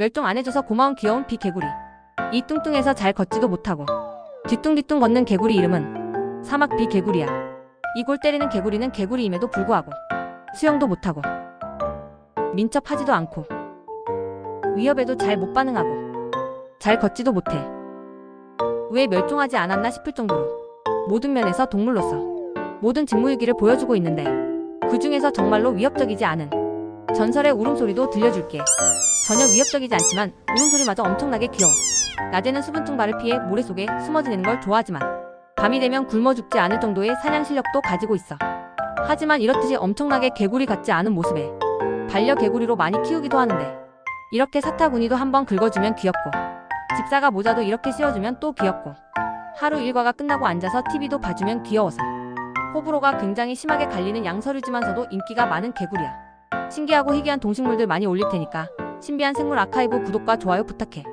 멸종 안 해줘서 고마운 귀여운 비개구리. 이 뚱뚱해서 잘 걷지도 못하고 뒤뚱뒤뚱 걷는 개구리 이름은 사막 비개구리야. 이골 때리는 개구리는 개구리임에도 불구하고 수영도 못하고 민첩하지도 않고 위협에도 잘 못 반응하고 잘 걷지도 못해. 왜 멸종하지 않았나 싶을 정도로 모든 면에서 동물로서 모든 직무유기를 보여주고 있는데 그 중에서 정말로 위협적이지 않은 전설의 울음소리도 들려줄게. 전혀 위협적이지 않지만 울음소리마저 엄청나게 귀여워. 낮에는 수분 증발을 피해 모래 속에 숨어 지내는 걸 좋아하지만 밤이 되면 굶어 죽지 않을 정도의 사냥 실력도 가지고 있어. 하지만 이렇듯이 엄청나게 개구리 같지 않은 모습에 반려 개구리로 많이 키우기도 하는데 이렇게 사타구니도 한번 긁어주면 귀엽고 집사가 모자도 이렇게 씌워주면 또 귀엽고 하루 일과가 끝나고 앉아서 TV도 봐주면 귀여워서 호불호가 굉장히 심하게 갈리는 양서류지만서도 인기가 많은 개구리야. 신기하고 희귀한 동식물들 많이 올릴 테니까 신비한 생물 아카이브 구독과 좋아요 부탁해.